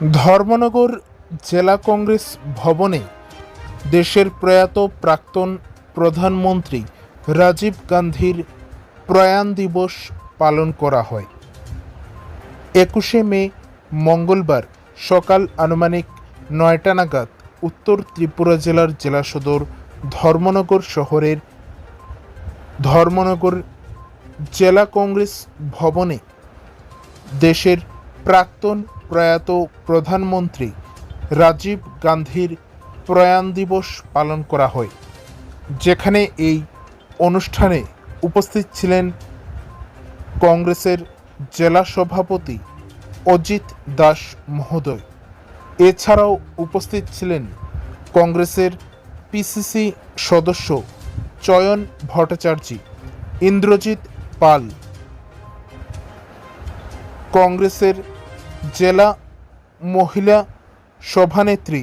ধর্মনগর জেলা কংগ্রেস ভবনে দেশের প্রয়াত প্রাক্তন প্রধানমন্ত্রী রাজীব গান্ধীর প্রয়াণ দিবস পালন করা হয়। একুশে মে, মঙ্গলবার সকাল আনুমানিক নয়টা নাগাদ উত্তর ত্রিপুরা জেলার জেলা সদর ধর্মনগর শহরের ধর্মনগর জেলা কংগ্রেস ভবনে দেশের প্রাক্তন প্রয়াত প্রধানমন্ত্রী রাজীব গান্ধীর প্রয়াণ দিবস পালন করা হয়, যেখানে এই অনুষ্ঠানে উপস্থিত ছিলেন কংগ্রেসের জেলা সভাপতি অজিত দাস মহোদয়। এছাড়াও উপস্থিত ছিলেন কংগ্রেসের পিসিসি সদস্য চয়ন ভট্টাচার্য, ইন্দ্রজিৎ পাল। কংগ্রেসের জেলা, মহিলা, সভানেত্রী,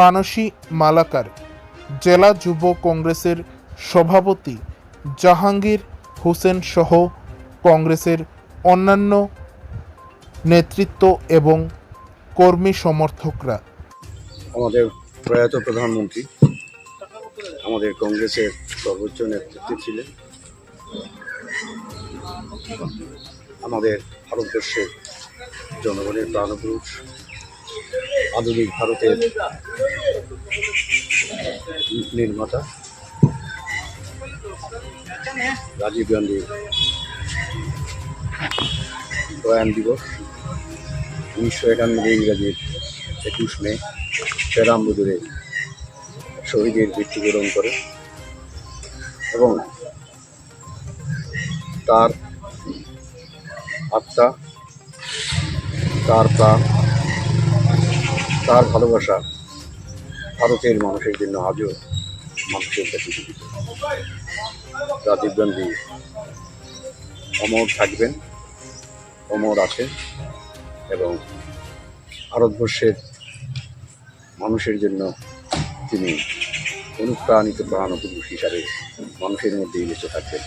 মানসী মালাকার, জেলা যুব কংগ্রেসের সভাপতি জাহাঙ্গীর হোসেন সহ কংগ্রেসের অন্যান্য নেতৃত্ব এবং কর্মী সমর্থকরা। আমাদের প্রয়াত প্রধানমন্ত্রী আমাদের কংগ্রেসের সর্বোচ্চ নেতৃত্বে ছিলেন। আমাদের ভারতবর্ষের জনগণের প্রাণপুরুষ আধুনিক ভারতের নির্মাতা রাজীব গান্ধীর প্রয়াণ দিবস উনিশশো একানব্বই ইংরাজির একুশ মে পেরাম্বুদুরে শহীদের মৃত্যুবরণ করে এবং তার আত্মা তার প্রাণ, তার ভালোবাসা ভারতের মানুষের জন্য আজও মানুষের কাছে জীবিত। রাজীব গান্ধী অমর থাকবেন, অমর আছেন এবং ভারতবর্ষের মানুষের জন্য তিনি অনুপ্রাণিত প্রাণপুরুষ হিসাবে মানুষের মধ্যেই বেঁচে থাকবেন।